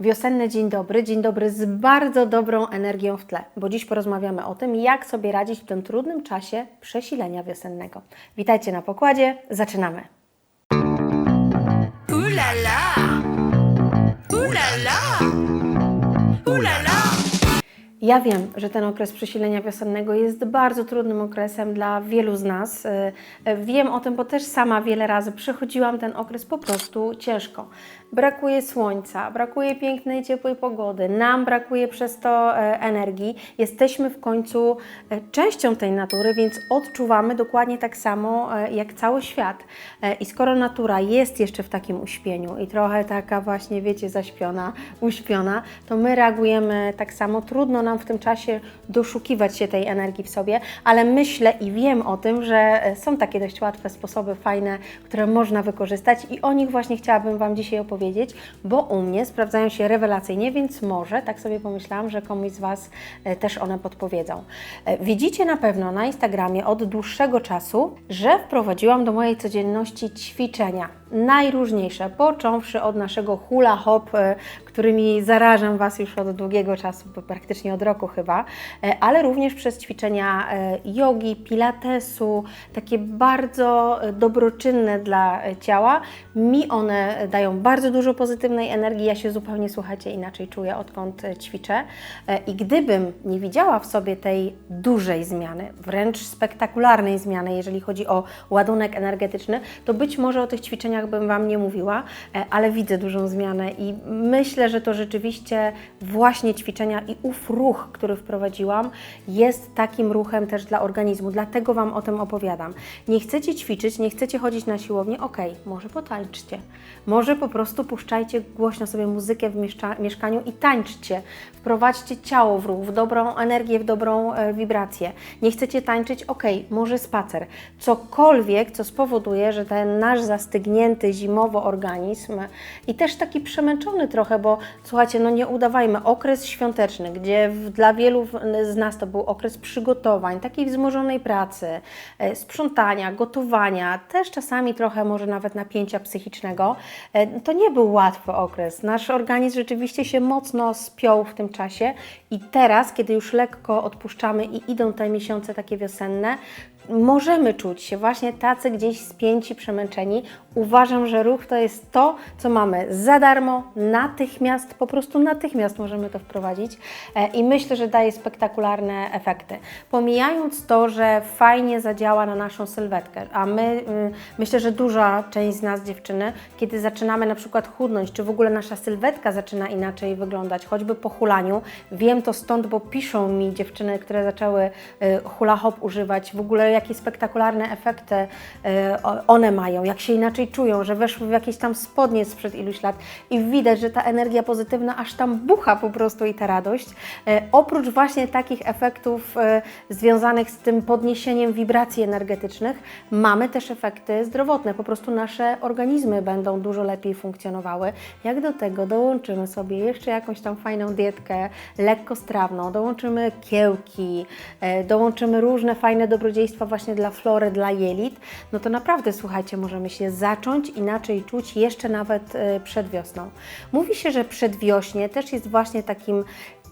Wiosenny dzień dobry, dzień dobry z bardzo dobrą energią w tle, bo dziś porozmawiamy o tym, jak sobie radzić w tym trudnym czasie przesilenia wiosennego. Witajcie na pokładzie, zaczynamy. Ouh là là Ja wiem, że ten okres przesilenia wiosennego jest bardzo trudnym okresem dla wielu z nas. E, e, Wiem o tym, bo też sama wiele razy przechodziłam ten okres po prostu ciężko. Brakuje słońca, brakuje pięknej, ciepłej pogody, nam brakuje przez to e, energii. Jesteśmy w końcu e, częścią tej natury, więc odczuwamy dokładnie tak samo e, jak cały świat. I skoro natura jest jeszcze w takim uśpieniu i trochę taka właśnie, wiecie, zaśpiona, uśpiona, to my reagujemy tak samo. Trudno nam w tym czasie doszukiwać się tej energii w sobie, ale myślę i wiem o tym, że e, są takie dość łatwe sposoby, fajne, które można wykorzystać i o nich właśnie chciałabym Wam dzisiaj opowiedzieć, bo u mnie sprawdzają się rewelacyjnie, więc może, tak sobie pomyślałam, że komuś z Was e, też one podpowiedzą. E, Widzicie na pewno na Instagramie od dłuższego czasu, że wprowadziłam do mojej codzienności ćwiczenia najróżniejsze, począwszy od naszego hula hop, e, którymi zarażam Was już od długiego czasu, praktycznie od roku chyba, e, ale również przez ćwiczenia e, jogi, pilatesu, takie bardzo dobroczynne dla ciała. Mi one dają bardzo dużo pozytywnej energii, ja się zupełnie, słuchajcie, inaczej czuję, odkąd ćwiczę. I gdybym nie widziała w sobie tej dużej zmiany, wręcz spektakularnej zmiany, jeżeli chodzi o ładunek energetyczny, to być może o tych ćwiczeniach bym Wam nie mówiła, e, ale widzę dużą zmianę i myślę, że to rzeczywiście właśnie ćwiczenia i ów ruch, który wprowadziłam, jest takim ruchem też dla organizmu. Dlatego Wam o tym opowiadam. Nie chcecie ćwiczyć, nie chcecie chodzić na siłownię, okej, może potańczcie. Może po prostu puszczajcie głośno sobie muzykę w mieszkaniu i tańczcie. Wprowadźcie ciało w ruch, w dobrą energię, w dobrą e, wibrację. Nie chcecie tańczyć, okej, może spacer. Cokolwiek, co spowoduje, że ten nasz zastygnięty zimowo organizm i też taki przemęczony trochę, bo słuchajcie, no nie udawajmy, okres świąteczny, gdzie dla wielu z nas to był okres przygotowań, takiej wzmożonej pracy, e, sprzątania, gotowania, też czasami trochę może nawet napięcia psychicznego, e, to nie był łatwy okres. Nasz organizm rzeczywiście się mocno spiął w tym czasie i teraz, kiedy już lekko odpuszczamy i idą te miesiące takie wiosenne, możemy czuć się właśnie tacy gdzieś spięci, przemęczeni. Uważam, że ruch to jest to, co mamy za darmo, natychmiast, po prostu natychmiast możemy to wprowadzić e, i myślę, że daje spektakularne efekty. Pomijając to, że fajnie zadziała na naszą sylwetkę, a my, y, myślę, że duża część z nas, dziewczyny, kiedy zaczynamy na przykład chudnąć, czy w ogóle nasza sylwetka zaczyna inaczej wyglądać, choćby po hulaniu, wiem to stąd, bo piszą mi dziewczyny, które zaczęły y, hula hop używać, w ogóle jakie spektakularne efekty o- one mają, jak się inaczej czują, że weszły w jakieś tam spodnie sprzed iluś lat i widać, że ta energia pozytywna aż tam bucha po prostu i ta radość. E, Oprócz właśnie takich efektów e, związanych z tym podniesieniem wibracji energetycznych, mamy też efekty zdrowotne. Po prostu nasze organizmy będą dużo lepiej funkcjonowały. Jak do tego dołączymy sobie jeszcze jakąś tam fajną dietkę lekkostrawną, dołączymy kiełki, e, dołączymy różne fajne dobrodziejstwa właśnie dla flory, dla jelit, no to naprawdę, słuchajcie, możemy się zacząć inaczej czuć jeszcze nawet e, przed wiosną. Mówi się, że przedwiośnie też jest właśnie takim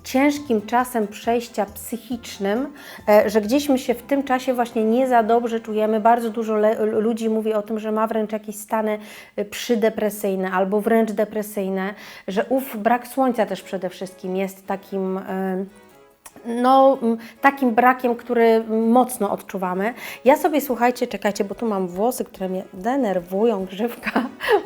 ciężkim czasem przejścia psychicznym, e, że gdzieś my się w tym czasie właśnie nie za dobrze czujemy. Bardzo dużo ludzi mówi o tym, że ma wręcz jakieś stany e, przydepresyjne albo wręcz depresyjne, że ów brak słońca też przede wszystkim jest takim. e, no, takim brakiem, który mocno odczuwamy. Ja sobie, słuchajcie, czekajcie, bo tu mam włosy, które mnie denerwują, grzywka,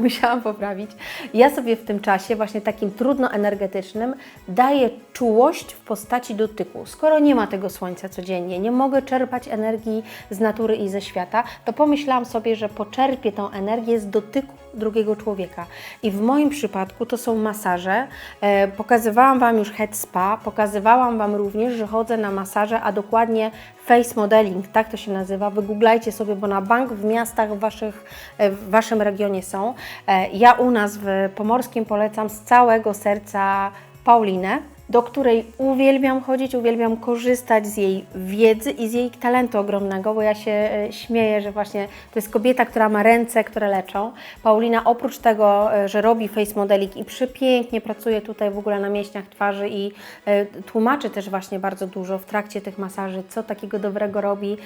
musiałam poprawić. Ja sobie w tym czasie, właśnie takim trudno energetycznym, daję czułość w postaci dotyku. Skoro nie ma tego słońca codziennie, nie mogę czerpać energii z natury i ze świata, to pomyślałam sobie, że poczerpię tą energię z dotyku drugiego człowieka. I w moim przypadku to są masaże. E, pokazywałam Wam już head spa, pokazywałam Wam również, że chodzę na masaże, a dokładnie face modeling, tak to się nazywa. Wygooglajcie sobie, bo na bank w miastach w, waszych, e, w Waszym regionie są. E, ja u nas w Pomorskim polecam z całego serca Paulinę. Do której uwielbiam chodzić, uwielbiam korzystać z jej wiedzy i z jej talentu ogromnego, bo ja się e, śmieję, że właśnie to jest kobieta, która ma ręce, które leczą. Paulina oprócz tego, e, że robi face modeling i przepięknie pracuje tutaj w ogóle na mięśniach twarzy i e, tłumaczy też właśnie bardzo dużo w trakcie tych masaży, co takiego dobrego robi,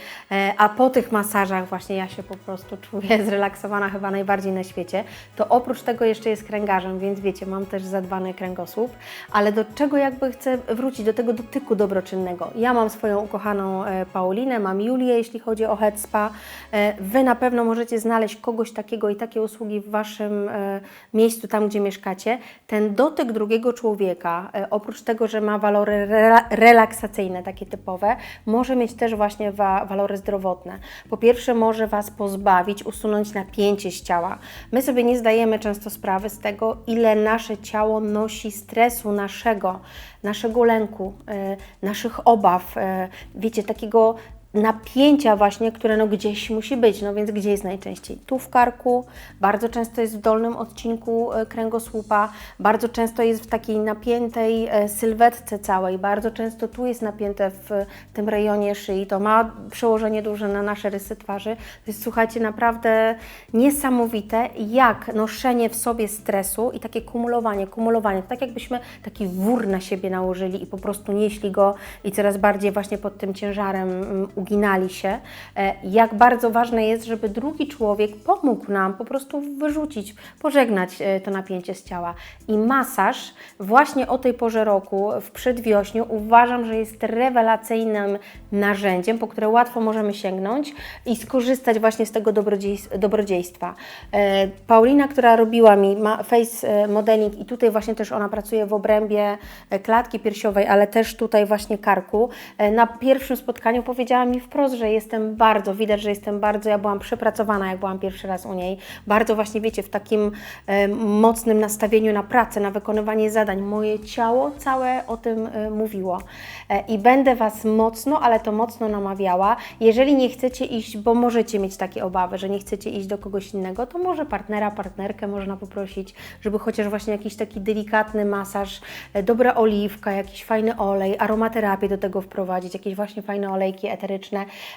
a po tych masażach właśnie ja się po prostu czuję zrelaksowana chyba najbardziej na świecie, to oprócz tego jeszcze jest kręgarzem, więc wiecie, mam też zadbany kręgosłup, ale do czego jakby chcę wrócić, do tego dotyku dobroczynnego. Ja mam swoją ukochaną e, Paulinę, mam Julię, jeśli chodzi o Head Spa. E, Wy na pewno możecie znaleźć kogoś takiego i takie usługi w Waszym e, miejscu, tam gdzie mieszkacie. Ten dotyk drugiego człowieka, oprócz tego, że ma walory rela- relaksacyjne, takie typowe, może mieć też właśnie wa- walory zdrowotne. Po pierwsze, może Was pozbawić, usunąć napięcie z ciała. My sobie nie zdajemy często sprawy z tego, ile nasze ciało nosi stresu naszego, naszego lęku, e, naszych obaw, e, wiecie, takiego napięcia właśnie, które no gdzieś musi być, no więc gdzie jest najczęściej? Tu w karku, bardzo często jest w dolnym odcinku e, kręgosłupa, bardzo często jest w takiej napiętej e, sylwetce całej, bardzo często tu jest napięte w tym rejonie szyi, to ma przełożenie duże na nasze rysy twarzy, jest słuchajcie naprawdę niesamowite, jak noszenie w sobie stresu i takie kumulowanie, kumulowanie, tak jakbyśmy taki wór na siebie nałożyli i po prostu nieśli go i coraz bardziej właśnie pod tym ciężarem mm, uginali się, e, jak bardzo ważne jest, żeby drugi człowiek pomógł nam po prostu wyrzucić, pożegnać e, to napięcie z ciała. I masaż właśnie o tej porze roku, w przedwiośniu, uważam, że jest rewelacyjnym narzędziem, po które łatwo możemy sięgnąć i skorzystać właśnie z tego dobrodziejs- dobrodziejstwa. E, Paulina, która robiła mi face modeling i tutaj właśnie też ona pracuje w obrębie klatki piersiowej, ale też tutaj właśnie karku, na pierwszym spotkaniu powiedziała mi wprost, że jestem bardzo, widać, że jestem bardzo, ja byłam przepracowana, jak byłam pierwszy raz u niej, bardzo właśnie, wiecie, w takim e, mocnym nastawieniu na pracę, na wykonywanie zadań. Moje ciało całe o tym e, mówiło. E, I będę Was mocno, ale to mocno namawiała. Jeżeli nie chcecie iść, bo możecie mieć takie obawy, że nie chcecie iść do kogoś innego, to może partnera, partnerkę można poprosić, żeby chociaż właśnie jakiś taki delikatny masaż, e, dobra oliwka, jakiś fajny olej, aromaterapię do tego wprowadzić, jakieś właśnie fajne olejki eteryczne,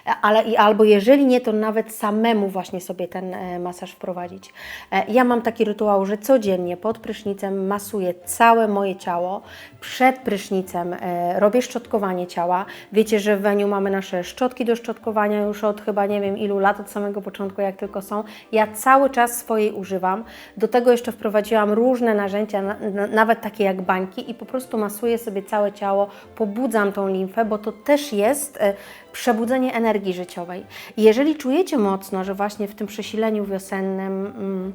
e, ale i albo jeżeli nie, to nawet samemu właśnie sobie ten e, masaż wprowadzić. E, Ja mam taki rytuał, że codziennie pod prysznicem masuję całe moje ciało, przed prysznicem e, robię szczotkowanie ciała. Wiecie, że w Weniu mamy nasze szczotki do szczotkowania już od chyba nie wiem ilu lat, od samego początku jak tylko są. Ja cały czas swojej używam. Do tego jeszcze wprowadziłam różne narzędzia, na, na, nawet takie jak bańki i po prostu masuję sobie całe ciało, pobudzam tą limfę, bo to też jest przebudzenie energii życiowej. Jeżeli czujecie mocno, że właśnie w tym przesileniu wiosennym mm,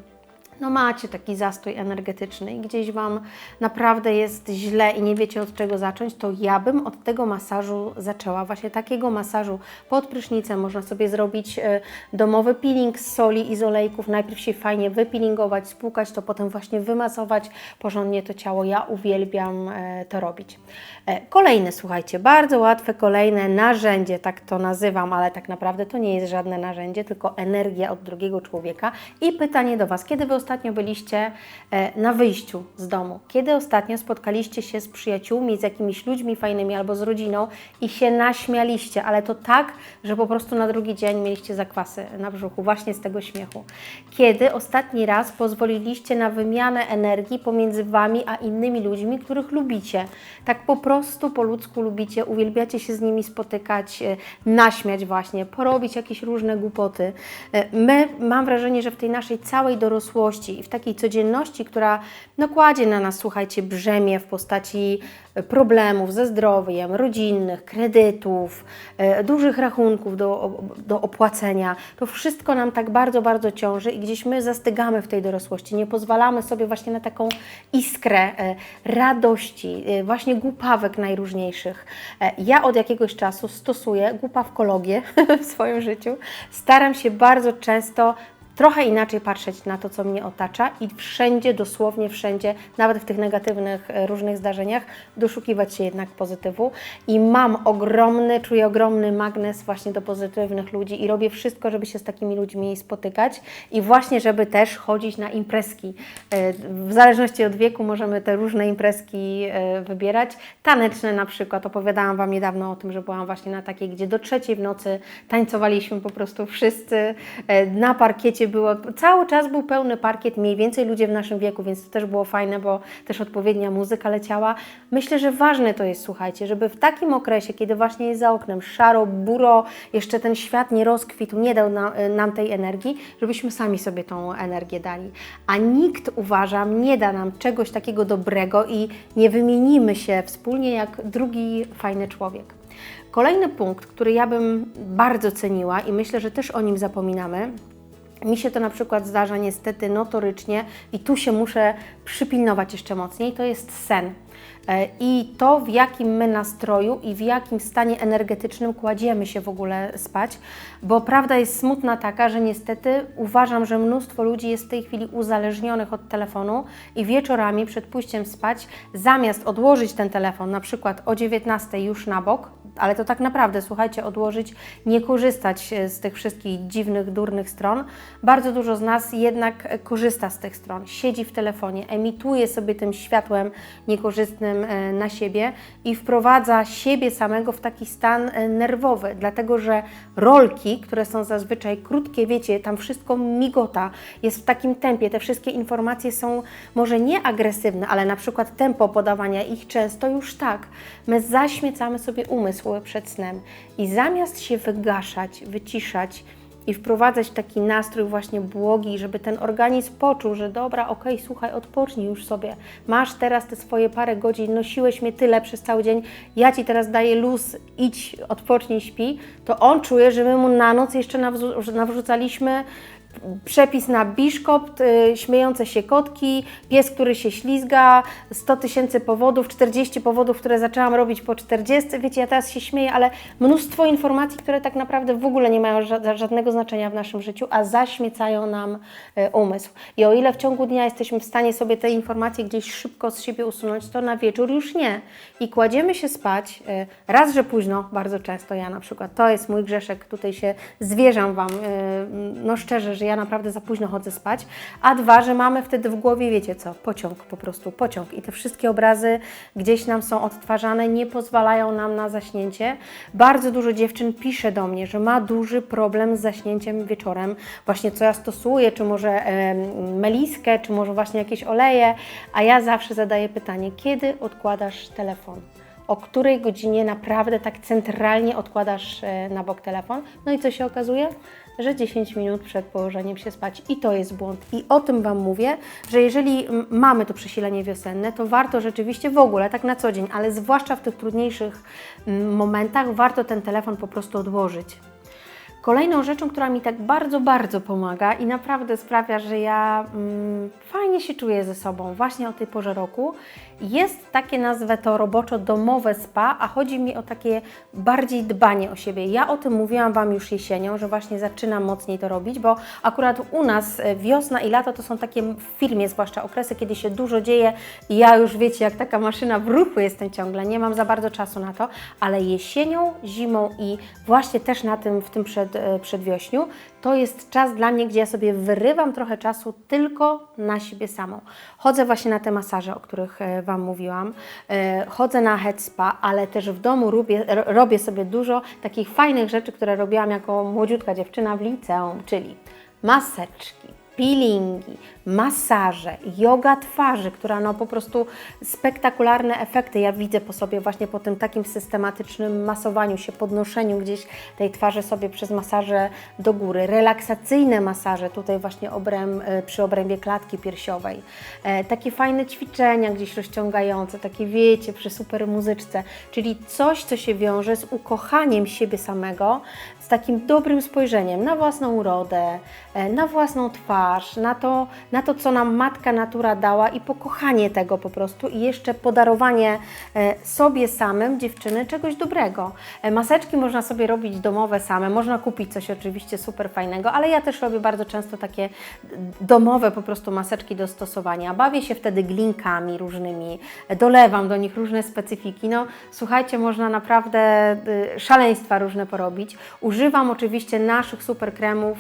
no macie taki zastój energetyczny i gdzieś Wam naprawdę jest źle i nie wiecie od czego zacząć, to ja bym od tego masażu zaczęła. Właśnie takiego masażu pod prysznicem można sobie zrobić e, domowy peeling z soli i z olejków. Najpierw się fajnie wypeelingować, spłukać to, potem właśnie wymasować porządnie to ciało. Ja uwielbiam e, to robić. E, Kolejne, słuchajcie, bardzo łatwe kolejne narzędzie, tak to nazywam, ale tak naprawdę to nie jest żadne narzędzie, tylko energia od drugiego człowieka. I pytanie do Was, kiedy Wy ostatnio byliście e, na wyjściu z domu? Kiedy ostatnio spotkaliście się z przyjaciółmi, z jakimiś ludźmi fajnymi albo z rodziną i się naśmialiście, ale to tak, że po prostu na drugi dzień mieliście zakwasy na brzuchu, właśnie z tego śmiechu. Kiedy ostatni raz pozwoliliście na wymianę energii pomiędzy Wami a innymi ludźmi, których lubicie? Tak po prostu po ludzku lubicie, uwielbiacie się z nimi spotykać, e, naśmiać właśnie, porobić jakieś różne głupoty. E, My, mam wrażenie, że w tej naszej całej dorosłości i w takiej codzienności, która no, kładzie na nas, słuchajcie, brzemię w postaci e, problemów ze zdrowiem, rodzinnych, kredytów, e, dużych rachunków do, do opłacenia, to wszystko nam tak bardzo, bardzo ciąży i gdzieś my zastygamy w tej dorosłości, nie pozwalamy sobie właśnie na taką iskrę e, radości, właśnie głupawek najróżniejszych. Ja od jakiegoś czasu stosuję głupawkologię w swoim życiu. Staram się bardzo często trochę inaczej patrzeć na to, co mnie otacza i wszędzie, dosłownie wszędzie, nawet w tych negatywnych e, różnych zdarzeniach, doszukiwać się jednak pozytywu. I mam ogromny, czuję ogromny magnes właśnie do pozytywnych ludzi i robię wszystko, żeby się z takimi ludźmi spotykać i właśnie, żeby też chodzić na imprezki. E, W zależności od wieku możemy te różne imprezki e, wybierać. Taneczne na przykład. Opowiadałam Wam niedawno o tym, że byłam właśnie na takiej, gdzie do trzeciej w nocy tańcowaliśmy po prostu wszyscy. Na parkiecie było, cały czas był pełny parkiet, mniej więcej ludzie w naszym wieku, więc to też było fajne, bo też odpowiednia muzyka leciała. Myślę, że ważne to jest, słuchajcie, żeby w takim okresie, kiedy właśnie jest za oknem szaro, buro, jeszcze ten świat nie rozkwitł, nie dał nam, nam tej energii, żebyśmy sami sobie tą energię dali. A nikt, uważam, nie da nam czegoś takiego dobrego i nie wymienimy się wspólnie jak drugi fajny człowiek. Kolejny punkt, który ja bym bardzo ceniła i myślę, że też o nim zapominamy, mi się to na przykład zdarza niestety notorycznie i tu się muszę przypilnować jeszcze mocniej, to jest sen. E, I to, w jakim my nastroju i w jakim stanie energetycznym kładziemy się w ogóle spać, bo prawda jest smutna taka, że niestety uważam, że mnóstwo ludzi jest w tej chwili uzależnionych od telefonu i wieczorami przed pójściem spać, zamiast odłożyć ten telefon na przykład o 19 już na bok, ale to tak naprawdę, słuchajcie, odłożyć, nie korzystać e, z tych wszystkich dziwnych, durnych stron. Bardzo dużo z nas jednak e, korzysta z tych stron, siedzi w telefonie, emituje sobie tym światłem niekorzystnym e, na siebie i wprowadza siebie samego w taki stan nerwowy, dlatego że rolki, które są zazwyczaj krótkie, wiecie, tam wszystko migota, jest w takim tempie, te wszystkie informacje są może nie agresywne, ale na przykład tempo podawania ich często już tak. My zaśmiecamy sobie umysł przed snem i zamiast się wygaszać, wyciszać, i wprowadzać taki nastrój właśnie błogi, żeby ten organizm poczuł, że dobra, okej, słuchaj, odpocznij już sobie. Masz teraz te swoje parę godzin, nosiłeś mnie tyle przez cały dzień, ja Ci teraz daję luz, idź, odpocznij, śpi, to on czuje, że my mu na noc jeszcze nawrzu- nawrzucaliśmy przepis na biszkopt, y, śmiejące się kotki, pies, który się ślizga, 100 tysięcy powodów, 40 powodów, które zaczęłam robić po 40. Wiecie, ja teraz się śmieję, ale mnóstwo informacji, które tak naprawdę w ogóle nie mają ża- żadnego znaczenia w naszym życiu, a zaśmiecają nam y, umysł. I o ile w ciągu dnia jesteśmy w stanie sobie te informacje gdzieś szybko z siebie usunąć, to na wieczór już nie. I kładziemy się spać, y, raz, że późno, bardzo często ja na przykład, to jest mój grzeszek, tutaj się zwierzam Wam, no szczerze, że ja naprawdę za późno chodzę spać, a dwa, że mamy wtedy w głowie, wiecie co, pociąg po prostu, pociąg i te wszystkie obrazy gdzieś nam są odtwarzane, nie pozwalają nam na zaśnięcie. Bardzo dużo dziewczyn pisze do mnie, że ma duży problem z zaśnięciem wieczorem, właśnie co ja stosuję, czy może meliskę, czy może właśnie jakieś oleje, a ja zawsze zadaję pytanie, kiedy odkładasz telefon? o której godzinie naprawdę tak centralnie odkładasz e, na bok telefon. No i co się okazuje? Że 10 minut przed położeniem się spać i to jest błąd. I o tym Wam mówię, że jeżeli mm, mamy to przesilenie wiosenne, to warto rzeczywiście w ogóle, tak na co dzień, ale zwłaszcza w tych trudniejszych mm, momentach, warto ten telefon po prostu odłożyć. Kolejną rzeczą, która mi tak bardzo, bardzo pomaga i naprawdę sprawia, że ja mm, fajnie się czuję ze sobą właśnie o tej porze roku, jest takie, nazwę to roboczo, domowe spa, a chodzi mi o takie bardziej dbanie o siebie. Ja o tym mówiłam Wam już jesienią, że właśnie zaczynam mocniej to robić, bo akurat u nas e, wiosna i lato to są takie w filmie zwłaszcza okresy, kiedy się dużo dzieje i ja już wiecie, jak taka maszyna w ruchu jestem ciągle, nie mam za bardzo czasu na to, ale jesienią, zimą i właśnie też na tym, w tym przed, przedwiośniu, to jest czas dla mnie, gdzie ja sobie wyrywam trochę czasu tylko na siebie samą. Chodzę właśnie na te masaże, o których e, Wam mówiłam, e, chodzę na head spa, ale też w domu robię, ro- robię sobie dużo takich fajnych rzeczy, które robiłam jako młodziutka dziewczyna w liceum, czyli maseczki, peelingi, masaże, yoga twarzy, która no po prostu spektakularne efekty. Ja widzę po sobie właśnie po tym takim systematycznym masowaniu się, podnoszeniu gdzieś tej twarzy sobie przez masaże do góry, relaksacyjne masaże tutaj właśnie obręb, e, przy obrębie klatki piersiowej, e, takie fajne ćwiczenia gdzieś rozciągające, takie wiecie, przy super muzyczce, czyli coś, co się wiąże z ukochaniem siebie samego, z takim dobrym spojrzeniem na własną urodę, e, na własną twarz, na to, na to, co nam matka natura dała i pokochanie tego po prostu i jeszcze podarowanie e, sobie samym, dziewczyny, czegoś dobrego. E, Maseczki można sobie robić domowe same, można kupić coś oczywiście super fajnego, ale ja też robię bardzo często takie domowe po prostu maseczki do stosowania. Bawię się wtedy glinkami różnymi, e, dolewam do nich różne specyfiki. No słuchajcie, można naprawdę szaleństwa różne porobić. Używam oczywiście naszych super kremów,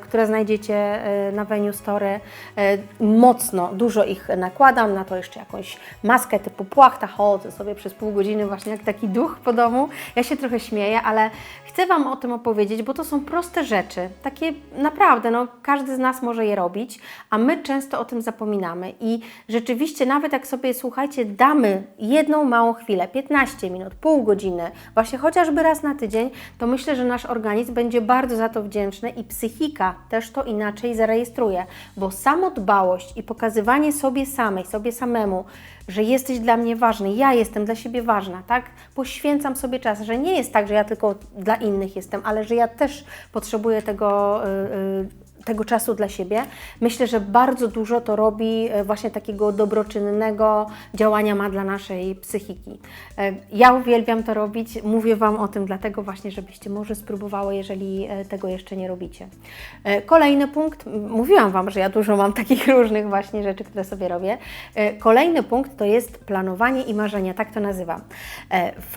które znajdziecie na Venue Store. E, Mocno, dużo ich nakładam, na to jeszcze jakąś maskę typu płachta, chodzę sobie przez pół godziny właśnie jak taki duch po domu. Ja się trochę śmieję, ale chcę Wam o tym opowiedzieć, bo to są proste rzeczy. Takie naprawdę, no każdy z nas może je robić, a my często o tym zapominamy. I rzeczywiście nawet jak sobie, słuchajcie, damy jedną małą chwilę, 15 minut, pół godziny, właśnie chociażby raz na tydzień, to myślę, że nasz organizm będzie bardzo za to wdzięczny i psychika też to inaczej zarejestruje, bo samodbałość i pokazywanie sobie samej, sobie samemu, że jesteś dla mnie ważny, ja jestem dla siebie ważna, tak? Poświęcam sobie czas, że nie jest tak, że ja tylko dla innych jestem, ale że ja też potrzebuję tego. Yy, tego czasu dla siebie. Myślę, że bardzo dużo to robi e, właśnie takiego dobroczynnego działania ma dla naszej psychiki. E, Ja uwielbiam to robić, mówię Wam o tym dlatego właśnie, żebyście może spróbowały, jeżeli e, tego jeszcze nie robicie. Kolejny punkt, mówiłam Wam, że ja dużo mam takich różnych właśnie rzeczy, które sobie robię. Kolejny punkt to jest planowanie i marzenia, tak to nazywam. W,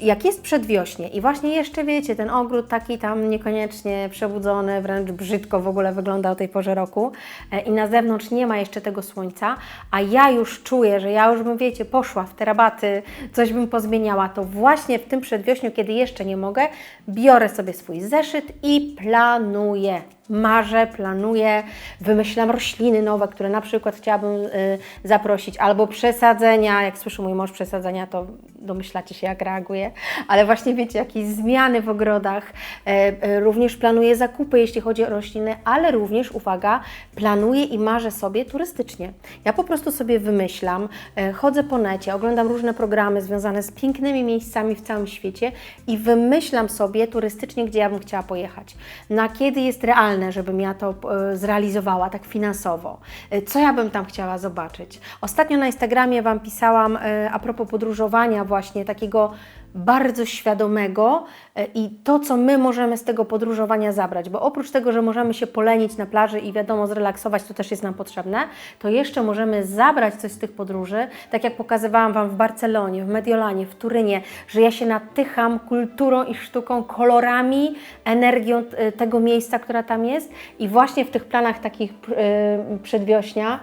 jak jest przedwiośnie i właśnie jeszcze wiecie, ten ogród taki tam niekoniecznie przebudzony, wręcz brzydko w ogóle wygląda o tej porze roku e, i na zewnątrz nie ma jeszcze tego słońca, a ja już czuję, że ja już bym, wiecie, poszła w te rabaty, coś bym pozmieniała, to właśnie w tym przedwiośniu, kiedy jeszcze nie mogę, biorę sobie swój zeszyt i planuję marzę, planuję, wymyślam rośliny nowe, które na przykład chciałabym y, zaprosić, albo przesadzenia, jak słyszy mój mąż przesadzenia, to domyślacie się jak reaguje, ale właśnie wiecie, jakieś zmiany w ogrodach, e, e, również planuję zakupy, jeśli chodzi o rośliny, ale również, uwaga, planuję i marzę sobie turystycznie. Ja po prostu sobie wymyślam, e, chodzę po necie, oglądam różne programy związane z pięknymi miejscami w całym świecie i wymyślam sobie turystycznie, gdzie ja bym chciała pojechać. Na kiedy jest realne, żebym ja to e, zrealizowała tak finansowo. E, Co ja bym tam chciała zobaczyć. Ostatnio na Instagramie Wam pisałam e, a propos podróżowania właśnie takiego bardzo świadomego e, i to, co my możemy z tego podróżowania zabrać, bo oprócz tego, że możemy się polenić na plaży i wiadomo, zrelaksować, to też jest nam potrzebne, to jeszcze możemy zabrać coś z tych podróży, tak jak pokazywałam Wam w Barcelonie, w Mediolanie, w Turynie, że ja się natycham kulturą i sztuką, kolorami, energią e, tego miejsca, która tam jest. I właśnie w tych planach takich e, przedwiośnia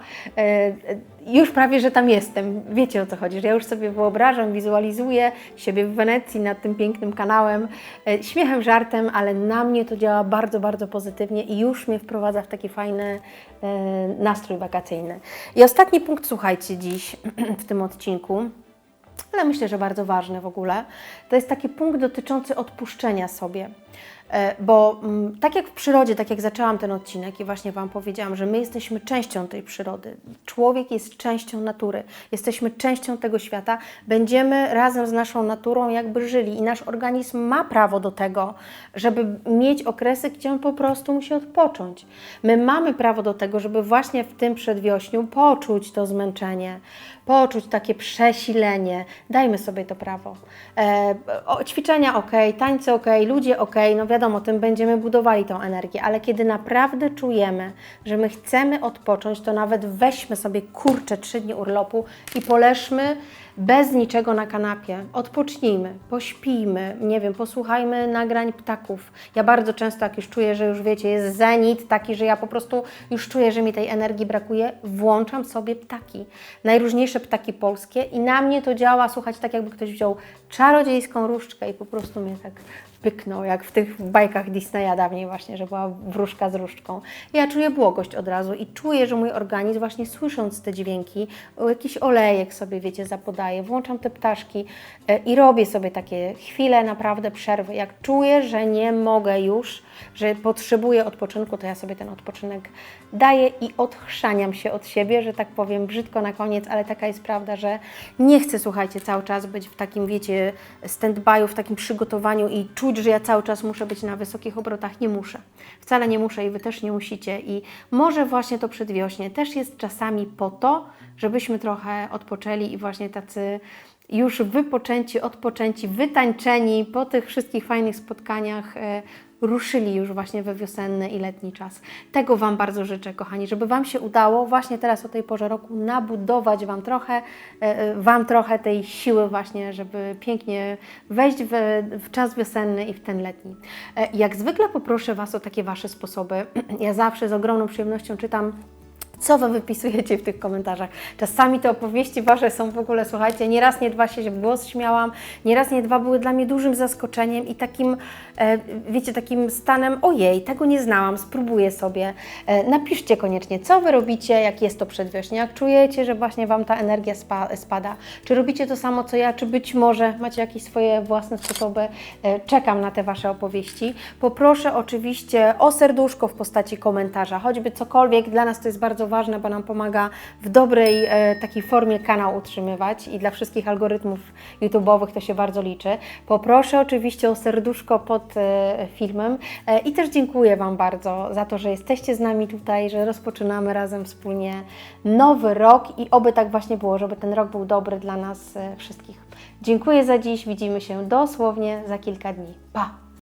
już prawie, że tam jestem. Wiecie o co chodzi, że ja już sobie wyobrażam, wizualizuję siebie w Wenecji nad tym pięknym kanałem, e, śmiechem, żartem, ale na mnie to działa bardzo, bardzo pozytywnie i już mnie wprowadza w taki fajny e, nastrój wakacyjny. I ostatni punkt, słuchajcie, dziś w tym odcinku ale myślę, że bardzo ważny w ogóle, to jest taki punkt dotyczący odpuszczenia sobie. E, Bo mm, tak jak w przyrodzie, tak jak zaczęłam ten odcinek i właśnie Wam powiedziałam, że my jesteśmy częścią tej przyrody. Człowiek jest częścią natury, jesteśmy częścią tego świata. Będziemy razem z naszą naturą jakby żyli i nasz organizm ma prawo do tego, żeby mieć okresy, gdzie on po prostu musi odpocząć. My mamy prawo do tego, żeby właśnie w tym przedwiośniu poczuć to zmęczenie, poczuć takie przesilenie. Dajmy sobie to prawo. E, o, ćwiczenia ok, tańce ok, ludzie ok, no wiadomo, tym będziemy budowali tą energię, ale kiedy naprawdę czujemy, że my chcemy odpocząć, to nawet weźmy sobie kurczę trzy dni urlopu i poleżmy bez niczego na kanapie. Odpocznijmy, pośpijmy, nie wiem, posłuchajmy nagrań ptaków. Ja bardzo często, jak już czuję, że już wiecie, jest zenit taki, że ja po prostu już czuję, że mi tej energii brakuje, włączam sobie ptaki. Najróżniejsze ptaki polskie i na mnie to działa, słuchać, tak jakby ktoś wziął czarodziejską różdżkę i po prostu mnie tak pyknął, jak w tych bajkach Disneya dawniej właśnie, że była wróżka z różdżką. Ja czuję błogość od razu i czuję, że mój organizm właśnie słysząc te dźwięki, jakiś olejek sobie, wiecie, zapodaje, włączam te ptaszki e, i robię sobie takie chwile naprawdę przerwy. Jak czuję, że nie mogę już, że potrzebuję odpoczynku, to ja sobie ten odpoczynek daję i odchrzaniam się od siebie, że tak powiem brzydko na koniec, ale taka jest prawda, że nie chcę, słuchajcie, cały czas być w takim, wiecie, stand-by'u, w takim przygotowaniu i czuć czuć, że ja cały czas muszę być na wysokich obrotach. Nie muszę. Wcale nie muszę i Wy też nie musicie. I może właśnie to przedwiośnie też jest czasami po to, żebyśmy trochę odpoczęli i właśnie tacy już wypoczęci, odpoczęci, wytańczeni po tych wszystkich fajnych spotkaniach e, ruszyli już właśnie we wiosenny i letni czas. Tego Wam bardzo życzę, kochani, żeby Wam się udało właśnie teraz o tej porze roku nabudować Wam trochę, e, e, Wam trochę tej siły właśnie, żeby pięknie wejść w, w czas wiosenny i w ten letni. Jak zwykle poproszę Was o takie Wasze sposoby. Ja zawsze z ogromną przyjemnością czytam co Wy wypisujecie w tych komentarzach. Czasami te opowieści Wasze są w ogóle, słuchajcie, nie raz, nie dwa się w głos śmiałam, nie raz, nie dwa były dla mnie dużym zaskoczeniem i takim, e, wiecie, takim stanem, ojej, tego nie znałam, spróbuję sobie. E, napiszcie koniecznie, co Wy robicie, jak jest to przedwiośnie, jak czujecie, że właśnie Wam ta energia spa, spada. Czy robicie to samo, co ja, czy być może macie jakieś swoje własne sposoby. E, czekam na te Wasze opowieści. Poproszę oczywiście o serduszko w postaci komentarza, choćby cokolwiek, dla nas to jest ważne, bo nam pomaga w dobrej e, takiej formie kanał utrzymywać i dla wszystkich algorytmów YouTube'owych to się bardzo liczy. Poproszę oczywiście o serduszko pod e, filmem e, i też dziękuję Wam bardzo za to, że jesteście z nami tutaj, że rozpoczynamy razem wspólnie nowy rok i oby tak właśnie było, żeby ten rok był dobry dla nas e, wszystkich. Dziękuję za dziś, widzimy się dosłownie za kilka dni. Pa!